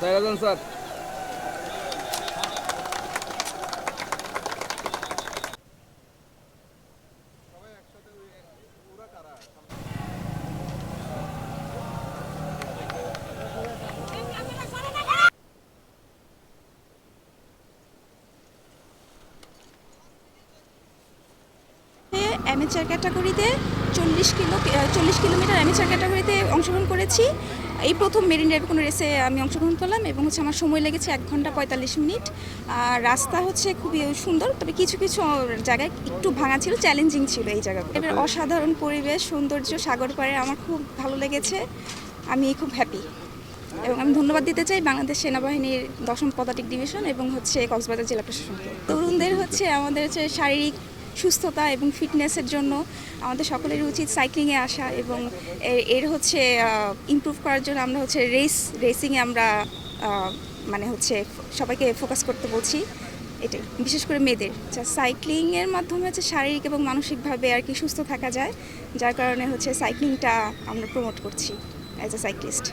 সাইরাজন sir. Amateur ক্যাটাগরিতে চল্লিশ kilo চল্লিশ কিলোমিটার অ্যামেচার ক্যাটাগরিতে অংশগ্রহণ করেছি। এই প্রথম মেরিন ড্রাইভে কোনো রেসে আমি অংশগ্রহণ করলাম এবং হচ্ছে আমার সময় লেগেছে এক ঘণ্টা পঁয়তাল্লিশ মিনিট। আর রাস্তা হচ্ছে খুবই সুন্দর তবে কিছু কিছু জায়গায় একটু ভাঙা ছিল চ্যালেঞ্জিং ছিল এই জায়গাগুলো। এবার অসাধারণ পরিবেশ সৌন্দর্য সাগর পাড়ে আমার খুব ভালো লেগেছে। আমি খুব হ্যাপি এবং আমি ধন্যবাদ দিতে চাই বাংলাদেশ সেনাবাহিনীর দশম পদাতিক ডিভিশন এবং হচ্ছে কক্সবাজার জেলা প্রশাসনকে। তরুণদের হচ্ছে আমাদের হচ্ছে শারীরিক সুস্থতা এবং ফিটনেসের জন্য আমাদের সকলের উচিত সাইক্লিংয়ে আসা এবং এর- হচ্ছে ইমপ্রুভ করার জন্য আমরা হচ্ছে রেস রেসিংয়ে আমরা মানে হচ্ছে সবাইকে ফোকাস করতে বলছি। এটাই। বিশেষ করে মেয়েদের। যা সাইক্লিংয়ের মাধ্যমে হচ্ছে শারীরিক এবং মানসিকভাবে আর কি সুস্থ থাকা যায়, যার কারণে হচ্ছে সাইক্লিংটা আমরা প্রমোট করছি অ্যাজ এ সাইক্লিস্ট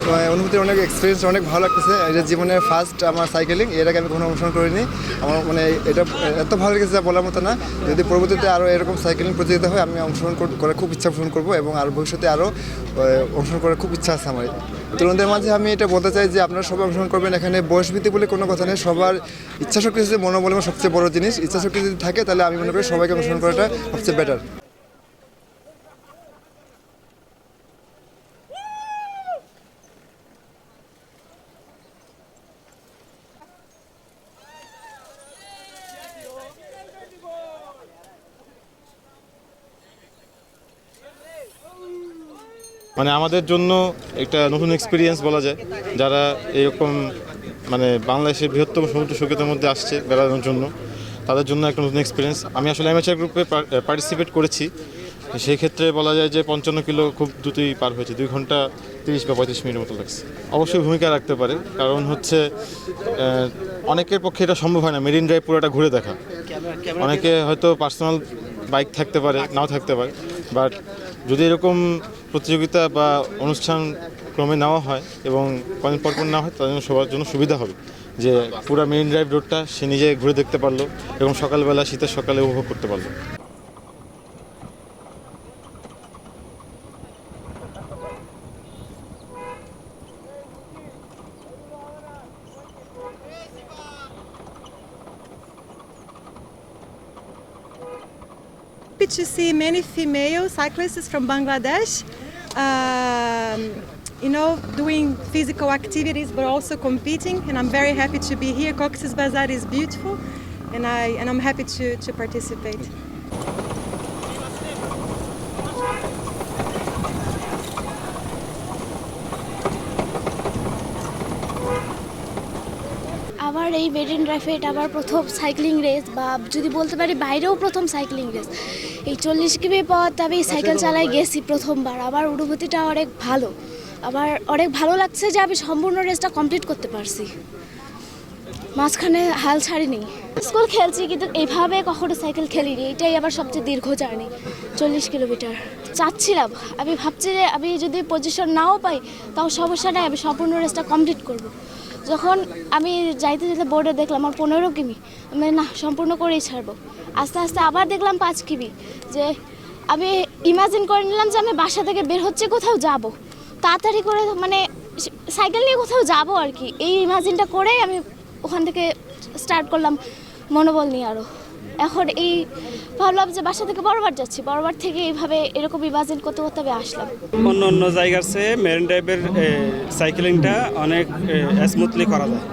তো অনুভূতি অনেক এক্সপিরিয়েন্স অনেক ভালো লাগতেছে। এটা জীবনের ফার্স্ট আমার সাইকেলিং এর আগে আমি কোনো অনুসরণ করিনি। আমার মানে এটা এত ভালো লেগেছে যা বলার মতো না। যদি পরবর্তীতে আরও এরকম সাইকেলিং প্রতিযোগিতা হয়, আমি অংশগ্রহণ কর- খুব ইচ্ছা পোষণ করব এবং আর ভবিষ্যতে আরও অংশগ্রহণ করার খুব ইচ্ছা আছে আমার। তরুণদের মাঝে আমি এটা বলতে চাই যে, আপনারা সবাই অংশগ্রহণ করবেন। এখানে বয়সভিত্তিক বলে কোনো কথা নেই। সবার ইচ্ছাশক্তি হচ্ছে মনোবল সবচেয়ে বড় জিনিস। ইচ্ছাশক্তি যদি থাকে, তাহলে আমি মনে করি সবাইকে অংশগ্রহণ করাটা সবচেয়ে বেটার মানে আমাদের জন্য একটা নতুন এক্সপিরিয়েন্স বলা যায় যারা এরকম মানে বাংলাদেশের বৃহত্তম সমুদ্র সৈকতের মধ্যে আসছে বেড়ানোর জন্য তাদের জন্য একটা নতুন এক্সপিরিয়েন্স আমি আসলে অ্যামেচার গ্রুপে পার্টিসিপেট করেছি। সেই ক্ষেত্রে বলা যায় যে পঞ্চান্ন কিলো খুব দ্রুতই পার হয়েছে দুই ঘণ্টা তিরিশ বা পঁয়ত্রিশ মিনিটের মতো লাগছে। অবশ্যই ভূমিকা রাখতে পারে কারণ হচ্ছে অনেকের পক্ষে এটা সম্ভব হয় না মেরিন ড্রাইভ পুরোটা ঘুরে দেখা। অনেকে হয়তো পার্সোনাল বাইক থাকতে পারে নাও থাকতে পারে। বাট যদি এরকম প্রতিযোগিতা বা অনুষ্ঠান ক্রমে নেওয়া হয় এবং কয়েন পরপর না হয় তাদের জন্য সবার জন্য সুবিধা হবে। যে পুরো মেইন ড্রাইভ রোডটা সে নিজে ঘুরে দেখতে পারল এবং সকালবেলা শীতের সকালে উপভোগ করতে পারল। Happy to see many female cyclists from Bangladesh, um, you know, doing physical activities but also competing. And I'm very happy to be here. Cox's Bazar is beautiful, and I and I'm happy to, to participate. আমার এই marine ড্রাইভে এটা আমার প্রথম cycling race বা যদি বলতে পারি বাইরেও প্রথম সাইক্লিং রেস এই চল্লিশ কিমি পথ আমি সাইকেল চালাই গেছি প্রথমবার। আমার অনুভূতিটা অনেক ভালো। আমার অনেক ভালো লাগছে যে আমি সম্পূর্ণ রেসটা কমপ্লিট করতে পারছি। মাঝখানে হাল ছাড়িনি। স্কুল খেলছি কিন্তু এইভাবে কখনো সাইকেল খেলিনি। এটাই আমার সবচেয়ে দীর্ঘ জার্নি চল্লিশ কিলোমিটার। চাচ্ছিলাম। আমি ভাবছি যে আমি যদি পজিশন নাও পাই তাও সমস্যা নাই আমি সম্পূর্ণ রেসটা কমপ্লিট করব। যখন আমি যাইতে যেতে বোর্ডে দেখলাম আমার পনেরো কিমি আমি না, সম্পূর্ণ করেই ছাড়বো। আস্তে আস্তে আবার দেখলাম পাঁচ কিমি, যে আমি ইমাজিন করে নিলাম যে আমি বাসা থেকে বের হচ্ছে কোথাও যাব। তাড়াতাড়ি করে মানে সাইকেল নিয়ে কোথাও যাব আর কি। এই ইমাজিনটা করেই আমি ওখান থেকে স্টার্ট করলাম মনোবল নিয়ে আরও এখন এই ভাবলাম যে বাসা থেকে বড়বার যাচ্ছি। বড়বার থেকে এইভাবে এরকম ইমাজিন করতে করতে আমি আসলাম। অন্য অন্য জায়গার চেয়ে মেরিন ড্রাইভের সাইকেলিংটা অনেক স্মুথলি করা যায়।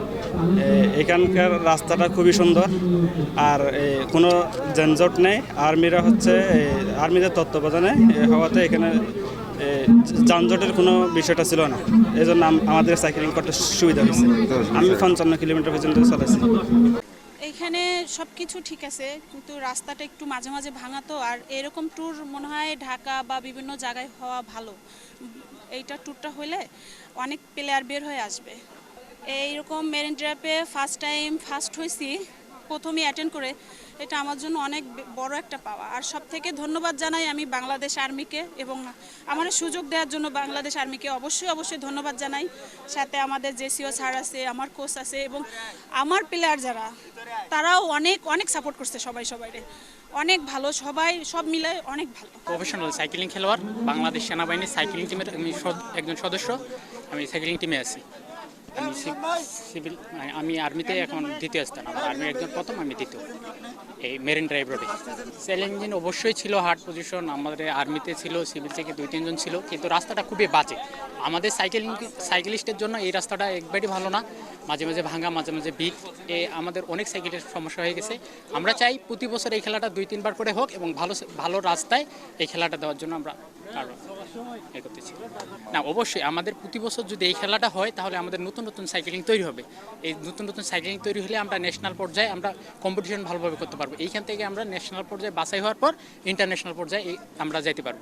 এখানকার রাস্তাটা খুবই সুন্দর, আর কোনো যানজট নেই। আর্মিরা হচ্ছে আর্মিদের তত্ত্বাবধানে হওয়াতে এখানে যানজটের কোনো বিষয়টা ছিল না। এই জন্য আমাদের সাইকেলিং করতে সুবিধা হয়েছে। আমি পঞ্চান্ন কিলোমিটার পর্যন্ত চলেছি। এখানে সব কিছু ঠিক আছে, কিন্তু রাস্তাটা একটু মাঝে মাঝে ভাঙা তো, আর এরকম ট্যুর মনে হয় ঢাকা বা বিভিন্ন জায়গায় হওয়া ভালো। এইটা ট্যুরটা হলে অনেক প্লেয়ার বের হয়ে আসবে। এইরকম মেরিন ড্রাইভে ফার্স্ট টাইম ফার্স্ট হয়েছি প্রথমে অ্যাটেন্ড করে, এটা আমার জন্য অনেক বড় একটা পাওয়া। আর সব থেকে ধন্যবাদ জানাই আমি বাংলাদেশ আর্মিকে এবং আমার সুযোগ দেওয়ার জন্য বাংলাদেশ আর্মিকে অবশ্যই অবশ্যই ধন্যবাদ জানাই। সাথে আমাদের জেসিও স্যার আছে, আমার কোচ আছে এবং আমার প্লেয়ার যারা, তারাও অনেক অনেক সাপোর্ট করছে সবাই সবাইরে। অনেক ভালো, সবাই সব মিলে অনেক ভালো। প্রফেশনাল সাইকেলিং খেলোয়াড়, বাংলাদেশ সেনাবাহিনীর সাইকেলিং টিমের একজন সদস্য, আমি সাইকেলিং টিমে আছি। আমি সিভিল মানে আমি আর্মিতে এখন দ্বিতীয় স্থান। আমার আর্মির একজন প্রথম, আমি দ্বিতীয়। এই মেরিন ড্রাইভ রোডে। চ্যালেঞ্জিং অবশ্যই ছিল হার্ড পজিশন। আমাদের আর্মিতে ছিল, সিভিল থেকে দুই, তিনজন ছিল। কিন্তু রাস্তাটা খুবই বাজে। আমাদের সাইকেলিং সাইকেলিস্টের জন্য এই রাস্তাটা একবারই ভালো না। মাঝে মাঝে ভাঙা মাঝে মাঝে বিট। এ আমাদের অনেক সাইকেলের সমস্যা হয়ে গেছে। আমরা চাই প্রতি বছর এই খেলাটা দুই, তিনবার করে হোক এবং ভালো ভালো রাস্তায় এই খেলাটা দেওয়ার জন্য আমরা কারণ না, অবশ্যই আমাদের প্রতি বছর যদি এই খেলাটা হয়, তাহলে আমাদের নতুন নতুন সাইকেলিং তৈরি হবে। এই নতুন নতুন সাইকেলিং তৈরি হলে আমরা ন্যাশনাল পর্যায়ে আমরা কম্পিটিশন ভালোভাবে করতে পারব। এইখান থেকে আমরা ন্যাশনাল পর্যায়ে বাছাই হওয়ার পর ইন্টারন্যাশনাল পর্যায়ে আমরা যাইতে পারব।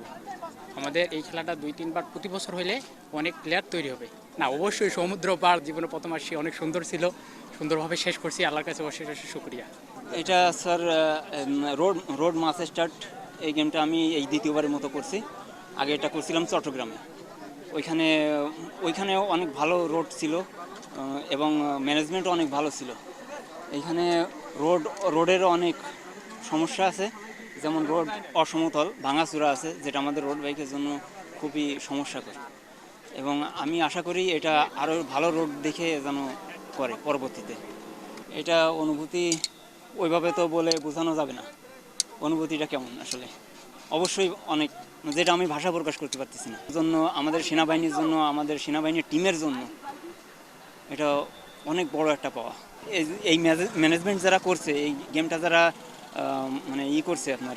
আমাদের এই খেলাটা দুই, তিনবার প্রতি বছর হলে অনেক প্লেয়ার তৈরি হবে। না, অবশ্যই সমুদ্র পার, জীবনে প্রথম আসছি, অনেক সুন্দর ছিল। সুন্দরভাবে শেষ করছি। আল্লাহর কাছে অশেষ অশেষ শুক্রিয়া। এটা স্যার রোড রোড মাস স্টার্ট এই গেমটা আমি এই দ্বিতীয়বারের মতো করছি। আগে এটা করছিলাম চট্টগ্রামে। ওইখানে ওইখানে অনেক ভালো রোড ছিল এবং ম্যানেজমেন্টও অনেক ভালো ছিল। এইখানে রোড, রোডেরও অনেক সমস্যা আছে, যেমন রোড অসমতল ভাঙাচূড়া আছে, যেটা আমাদের রোড বাইকের জন্য খুবই সমস্যা করে এবং আমি আশা করি এটা আরও ভালো রোড দেখে যেন করে পরবর্তীতে। এটা অনুভূতি ওইভাবে তো বলে বোঝানো যাবে না। অনুভূতিটা কেমন আসলে? অবশ্যই অনেক, যেটা আমি ভাষা প্রকাশ করতে পারতেছি না। জন্য আমাদের সেনাবাহিনীর জন্য, আমাদের সেনাবাহিনীর টিমের জন্য এটা অনেক বড় একটা পাওয়া। এই- ম্যানেজমেন্ট যারা করছে, এই গেমটা যারা মানে ই করছে আপনার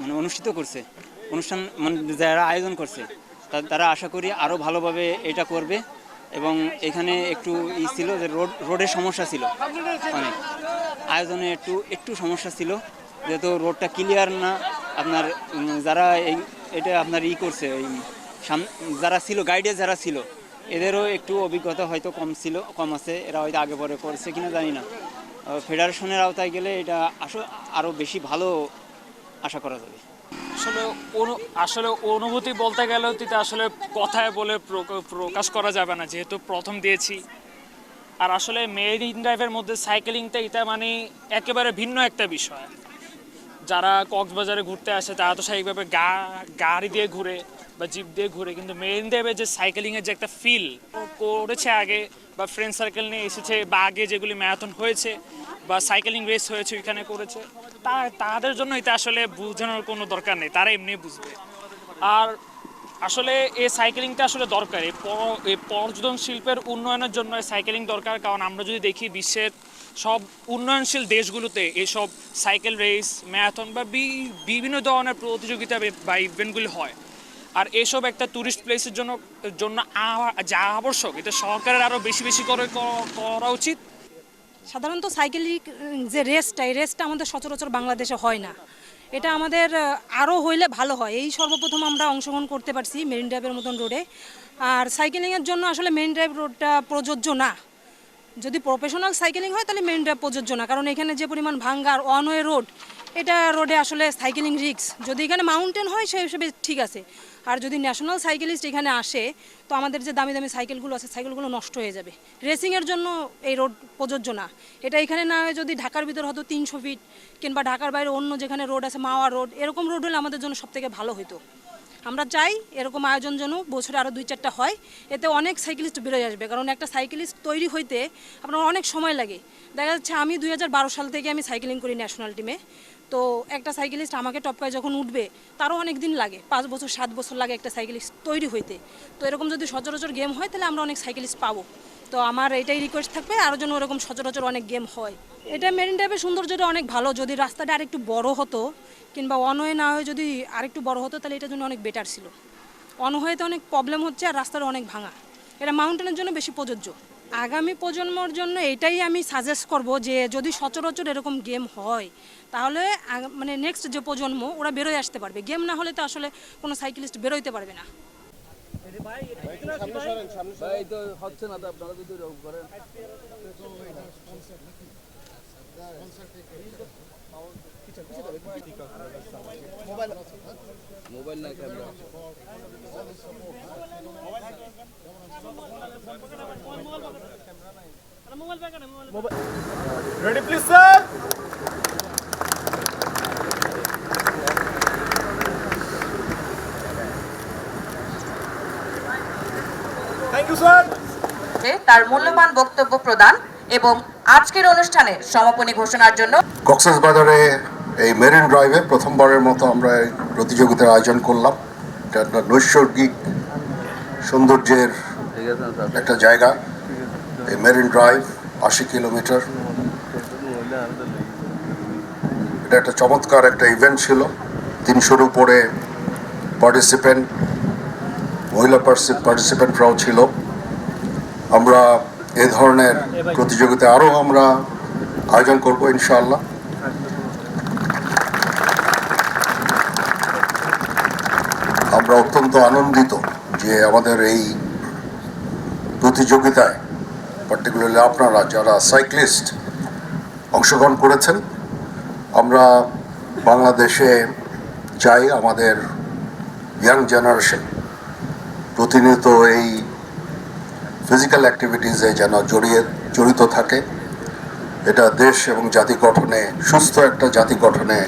মানে অনুষ্ঠিত করছে, অনুষ্ঠান মানে যারা আয়োজন করছে তারা আশা করি আরও ভালোভাবে এটা করবে এবং এখানে একটু ই ছিল যে রোড রোডের সমস্যা ছিল অনেক। আয়োজনে একটু একটু সমস্যা ছিল, যেহেতু রোডটা ক্লিয়ার না আপনার যারা এই, এটা আপনার ই করছে সাম- যারা ছিল গাইডে যারা ছিল, এদেরও একটু অভিজ্ঞতা হয়তো কম ছিল, কম আছে, এরা হয়তো আগে পরে করছে কিনা জানি না। ফেডারেশনের আওতায় গেলে এটা আসলে আরও বেশি ভালো আশা করা যাবে। আসলে আসলে অনুভূতি বলতে গেলেও তো আসলে কথায় বলে প্রক- প্রকাশ করা যাবে না, যেহেতু প্রথম দিয়েছি। আর আসলে মেরিন ড্রাইভের মধ্যে সাইকেলিংটা এটা মানে একেবারে ভিন্ন একটা বিষয়। যারা কক্সবাজারে ঘুরতে আসে, তারা তো স্বাভাবিকভাবে গা, গাড়ি দিয়ে ঘুরে বা জিপ দিয়ে ঘুরে, কিন্তু মেরিন দেবে যে সাইকেলিংয়ের যে একটা ফিল করেছে আগে বা ফ্রেন্ড সার্কেল নিয়ে এসেছে বা আগে যেগুলি ম্যারাথন হয়েছে বা সাইকেলিং রেস হয়েছে, ওইখানে করেছে। তা, তাদের জন্য এটা আসলে বোঝানোর কোনো দরকার নেই, তারা এমনি বুঝবে। আর আসলে এই সাইকেলিংটা আসলে দরকার। এই পর্যটন শিল্পের উন্নয়নের জন্য সাইকেলিং দরকার। কারণ আমরা যদি দেখি বিশ্বের সব উন্নয়নশীল দেশগুলোতে এইসব সাইকেল রেস, ম্যারাথন বা বিভিন্ন ধরনের প্রতিযোগিতা বে- ইভেন্টগুলি হয়। আর এসব একটা ট্যুরিস্ট প্লেসের জন্য জন্য যা আবশ্যক, এটা সরকারের আরও বেশি বেশি করে করা উচিত। সাধারণত সাইকেলিং যে রেসটা, এই রেসটা আমাদের সচরাচর বাংলাদেশে হয় না। এটা আমাদের আরও হইলে ভালো হয়। এই সর্বপ্রথম আমরা অংশগ্রহণ করতে পারছি মেরিন ড্রাইভের মতন রোডে। আর সাইকেলিংয়ের জন্য আসলে মেরিন ড্রাইভ রোডটা প্রযোজ্য না। যদি প্রফেশনাল সাইকেলিং হয়, তাহলে মেরিন ড্রাইভ প্রযোজ্য না। কারণ এখানে যে পরিমাণ ভাঙ্গার ওয়ান ওয়ে রোড এটা রোডে আসলে সাইকেলিং রিক্স যদি এখানে মাউন্টেন হয় সেই হিসেবে ঠিক আছে। আর যদি ন্যাশনাল সাইকেলিস্ট এখানে আসে, তো আমাদের যে দামি দামি সাইকেলগুলো আছে সাইকেলগুলো নষ্ট হয়ে যাবে। রেসিংয়ের জন্য এই রোড প্রযোজ্য না। এটা এখানে না হয় যদি ঢাকার ভিতর হয়তো তিনশো ফিট কিংবা ঢাকার বাইরে অন্য যেখানে রোড আছে, মাওয়া রোড এরকম রোড হলে আমাদের জন্য সবথেকে ভালো হতো আমরা চাই এরকম আয়োজন যেন বছরে আরও দুই চারটা হয়। এতে অনেক সাইকেলিস্ট বেরোয় আসবে। কারণ একটা সাইকেলিস্ট তৈরি হইতে আপনার অনেক সময় লাগে। দেখা যাচ্ছে আমি দুই হাজার বারো সাল থেকে আমি সাইকেলিং করি ন্যাশনাল টিমে তো একটা সাইকেলিস্ট আমাকে টপকায় যখন উঠবে, তারও অনেক দিন লাগে, পাঁচ বছর, সাত বছর লাগে একটা সাইকেলিস্ট তৈরি হইতে। তো এরকম যদি সচরাচর গেম হয়, তাহলে আমরা অনেক সাইকেলিস্ট পাবো। তো আমার এটাই রিকোয়েস্ট থাকবে, আরও যেন ওরকম সচরাচর অনেক গেম হয়। এটা মেরিন ড্রাইভের সৌন্দর্যটা অনেক ভালো, যদি রাস্তাটা আরেকটু বড় হতো, কিংবা ওয়ান ওয়ে না হয়ে যদি আরেকটু বড় হতো, তাহলে এটার জন্য অনেক বেটার ছিল। ওয়ান ওয়েতে অনেক প্রবলেম হচ্ছে আর রাস্তাটা অনেক ভাঙা। এটা মাউন্টেনের জন্য বেশি প্রযোজ্য। আগামী প্রজন্মর জন্য এটাই আমি সাজেস্ট করব যে যদি সচরাচর এরকম গেম হয় তাহলে মানে নেক্সট যে প্রজন্ম ওরা বেরোয় আসতে পারবে। গেম না হলে তো আসলে কোনো সাইকেলিস্ট বেরোইতে পারবে না। Ready, please, sir? Thank you, sir. তার মূল্যবান বক্তব্য প্রদান এবং আজকের অনুষ্ঠানে সমাপনী ঘোষণার জন্য কক্সবাজারে এই মেরিন ড্রাইভে প্রথমবারের মতো আমরা এই প্রতিযোগিতার আয়োজন করলাম এটা একটা নৈসর্গিক সৌন্দর্যের একটা জায়গা, এই মেরিন ড্রাইভ আশি কিলোমিটার। এটা একটা চমৎকার একটা ইভেন্ট ছিল। তিনশোর উপরে পার্টিসিপেন্ট মহিলা পার্টিসিপেন্টরাও ছিল। আমরা এ ধরনের প্রতিযোগিতা আরও আমরা আয়োজন করব ইনশাআল্লাহ। আমরা অত্যন্ত আনন্দিত। যে আমাদের এই প্রতিযোগিতায় পার্টিকুলারলি আপনারা যারা সাইক্লিস্ট অংশগ্রহণ করেছেন, আমরা বাংলাদেশে চাই আমাদের ইয়াং জেনারেশন প্রতিনিয়ত এই ফিজিক্যাল অ্যাক্টিভিটিসে যেন জড়িয়ে, জড়িত থাকে। এটা দেশ এবং জাতি গঠনে, সুস্থ একটা জাতি গঠনে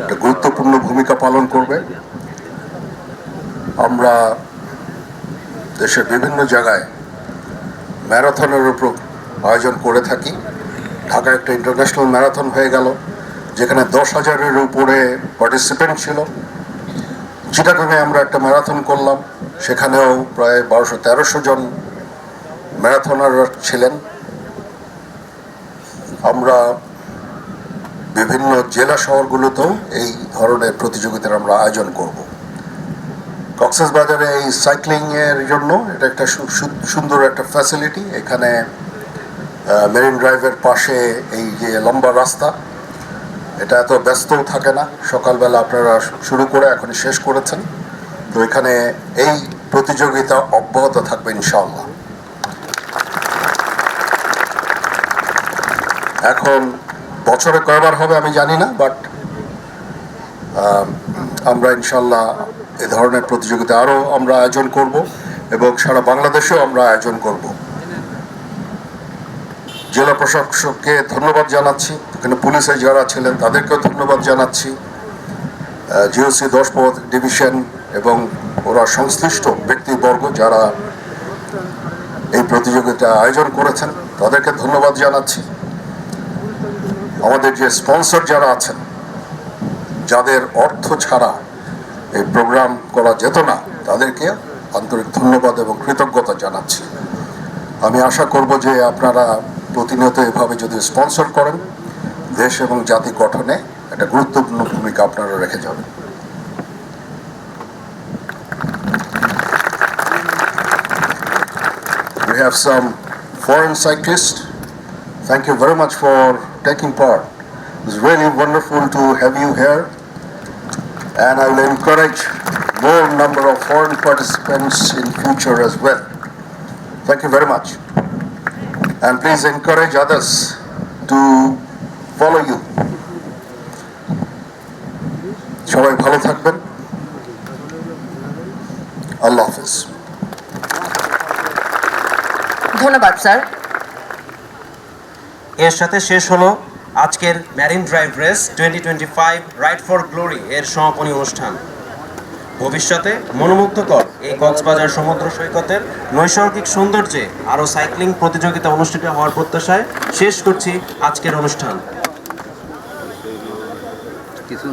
একটা গুরুত্বপূর্ণ ভূমিকা পালন করবে। আমরা দেশের বিভিন্ন জায়গায় ম্যারাথনের উপর আয়োজন করে থাকি। ঢাকায় একটা ইন্টারন্যাশনাল ম্যারাথন হয়ে গেল, যেখানে দশ হাজারের উপরে পার্টিসিপেন্ট ছিল। চিটাগাঙে আমরা একটা ম্যারাথন করলাম, সেখানেও প্রায় বারোশো তেরোশো জন ম্যারাথনার ছিলেন। আমরা বিভিন্ন জেলা শহরগুলোতেও এই ধরনের প্রতিযোগিতার আমরা আয়োজন করব। কক্সবাজারে এই সাইক্লিংয়ের জন্য এটা একটা সুন্দর একটা ফ্যাসিলিটি এখানে মেরিন ড্রাইভের পাশে এই যে লম্বা রাস্তা, এটা এত ব্যস্তও থাকে না। সকালবেলা আপনারা শুরু করে এখন শেষ করেছেন। তো এখানে এই প্রতিযোগিতা অব্যাহত থাকবে ইনশাআল্লাহ। এখন বছরে কয়বার হবে আমি জানি না বাট আমরা ইনশাল্লাহ এ ধরনের প্রতিযোগিতা আরও আমরা আয়োজন করব এবং সারা বাংলাদেশেও আমরা আয়োজন করব। জেলা প্রশাসককে ধন্যবাদ জানাচ্ছি। এখানে পুলিশে যারা ছিলেন তাদেরকেও ধন্যবাদ জানাচ্ছি। জিওসি দশ পদ ডিভিশন এবং ওরা সংশ্লিষ্ট ব্যক্তিবর্গ যারা এই প্রতিযোগিতা আয়োজন করেছেন তাদেরকে ধন্যবাদ জানাচ্ছি। আমাদের যে স্পন্সর যারা আছেন, যাদের অর্থ ছাড়া এই প্রোগ্রাম করা যেত না, তাদেরকে আন্তরিক ধন্যবাদ এবং কৃতজ্ঞতা জানাচ্ছি আমি আশা করব যে আপনারা প্রতিনিয়ত এভাবে যদি স্পন্সর করেন, দেশ এবং জাতি গঠনে একটা গুরুত্বপূর্ণ ভূমিকা আপনারা রেখে যাবেন We have some foreign cyclists. Thank you very much for taking part. It's really wonderful to have you here. And I will encourage more number of foreign participants in future as well. Thank you very much. And please encourage others to follow you. সবাই ভালো থাকবেন আল্লাহ হাফিজ ধন্যবাদ sir এর সাথে শেষ হলো আজকের Marine Drive race twenty twenty five ride for glory এর সমাপনী অনুষ্ঠান। ভবিষ্যতে মনোমুগ্ধকর এই কক্সবাজার সমুদ্র সৈকতের নৈসর্গিক সৌন্দর্যে আরও সাইক্লিং প্রতিযোগিতা অনুষ্ঠিত হওয়ার প্রত্যাশায় শেষ করছি আজকের অনুষ্ঠান। কিছু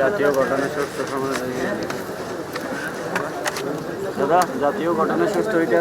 জাতীয় ঘটনা সুস্থ দাদা জাতীয় ঘটনা সুস্থ এটা